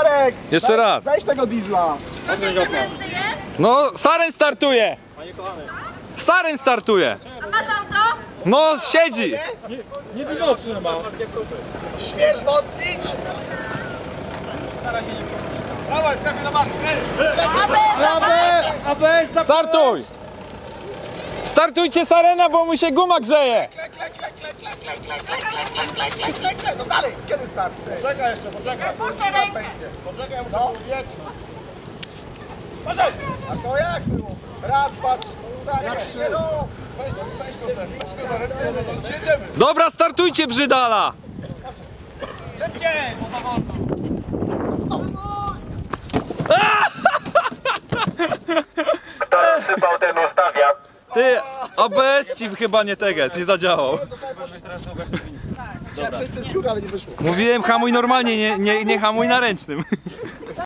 Arek! Jeszcze weź- raz. Weź tego diesla. No, Saren startuje! Saren startuje! Masz auto? No, siedzi! Śmiesz wątpić? Dawaj, trafię na bank. Startuj! Startujcie Sarena, bo mu się guma grzeje! No dalej, kiedy start? Poczekaj jeszcze, poczekaj. Rękę. Poczekaj, muszę no. A to jak było? Raz, patrz. Tak, no. Weź weź go, ten, weź go za ręce, za to. Dobra, startujcie Brzydala! Kto rozsypał, ten ustawia. Ty, ABS ci chyba nie teges, nie zadziałał. Chciałem przejść przez dziurę, ale nie wyszło. Mówiłem hamuj normalnie, nie, nie, nie hamuj na ręcznym.